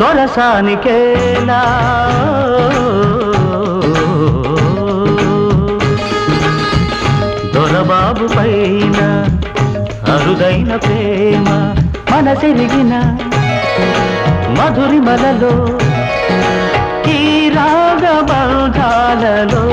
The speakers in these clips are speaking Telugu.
దొరసానికేలా దొరబాబు పైన అరుదైన ప్రేమ మనసెరిగిన మధురిమలలో కీరాగ బంధాలలో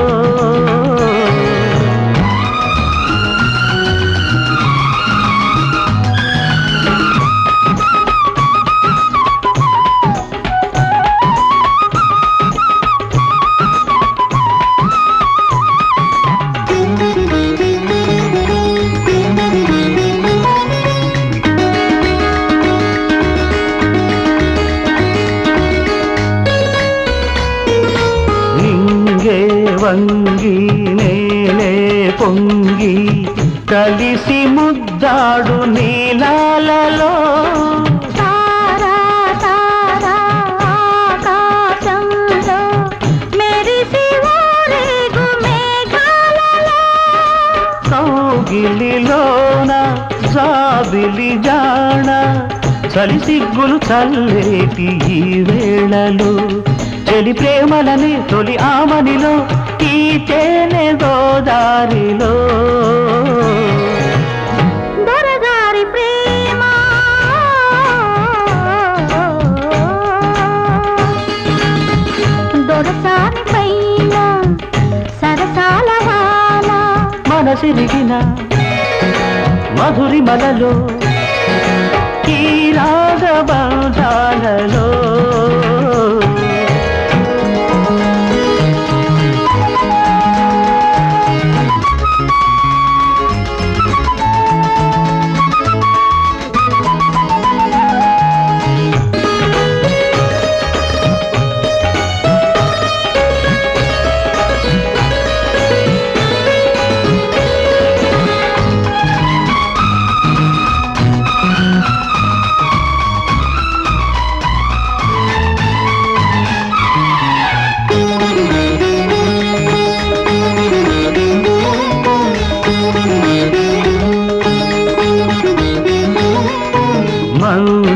వంగి నేలే పొంగి కలిసి ముద్దాడు నీలాలలో. కౌగిలిలోన జాబిలి జాణ చలి సిగ్గులు చల్లేటి ఈ వేళలో. చెలి ప్రేమలని తొలి ఆమనిలో తేనె గోదారిలో. దొరగారి ప్రేమ. దొరసాని పైన సరసాల వాన. మనసిరిగిన మధురిమలలో ఈ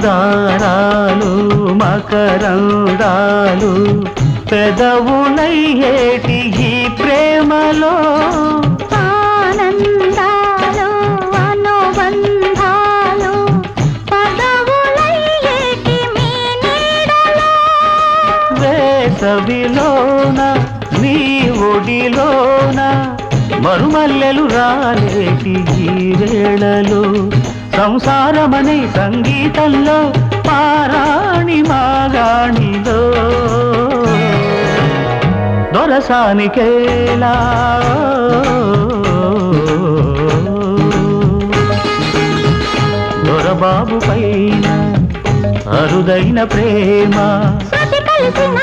మందారాలు మకరందాలు పెదవులయ్యేటి ఈ ప్రేమలో? వేసవిలోన నీ ఒడిలోన మరుమల్లెలు రాలేటి ఈ వేళలో? సంసారమనే సంగీతంలో పారాణి మాగాణిలో. దొరసానికేలా. దొరబాబు పైన అరుదైన ప్రేమ. సతి కలిసిన